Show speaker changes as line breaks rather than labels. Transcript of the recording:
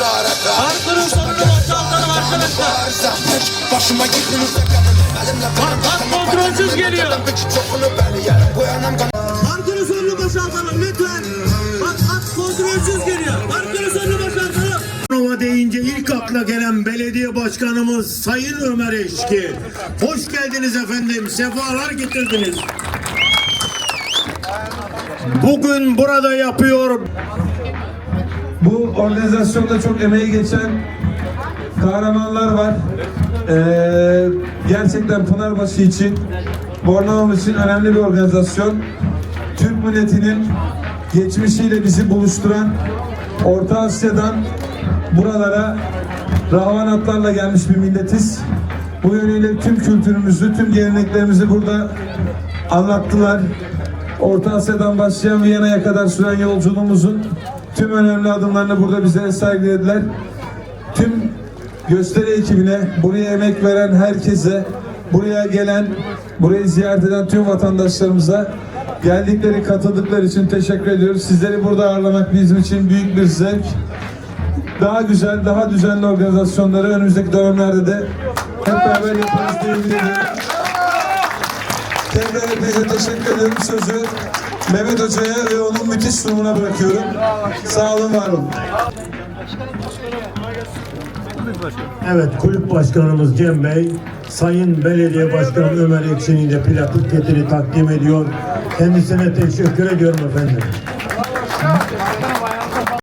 Var zahmet başıma yıkınız da kanım Elimle kanım
bak, kontrolsüz geliyor. Parkuru sonunu boşaltalım lütfen. Bak at kontrolsüz geliyor. Parkuru sonunu boşaltalım.
Nova deyince ilk akla gelen belediye başkanımız Sayın Ömer Eşki. Hoş geldiniz efendim, sefalar getirdiniz. Bugün burada yapıyor
Bu organizasyonda çok emeği geçen kahramanlar var. Ee, gerçekten Pınarbaşı için, Bornova için önemli bir organizasyon. Türk milletinin geçmişiyle bizi buluşturan Orta Asya'dan buralara rahvan atlarla gelmiş bir milletiz. Bu yönüyle tüm kültürümüzü, tüm geleneklerimizi burada anlattılar. Orta Asya'dan başlayan Viyana'ya kadar süren yolculuğumuzun tüm önemli adımlarını burada bize sergilediler. Tüm gösteri ekibine, buraya emek veren herkese, buraya gelen, burayı ziyaret eden tüm vatandaşlarımıza geldikleri, katıldıkları için teşekkür ediyoruz. Sizleri burada ağırlamak bizim için büyük bir zevk. Daha güzel, daha düzenli organizasyonları önümüzdeki dönemlerde de hep beraber yaparız diye Yeniden hepinize teşekkür ederim. Sözü Mehmet Hoca'ya ve onun müthiş sunumuna bırakıyorum. Sağ olun, var olun.
Evet, kulüp başkanımız Cem Bey, Sayın Belediye Başkanı Ömer Ekşi'nin de plaketini takdim ediyor. Kendisine teşekkür ediyorum efendim.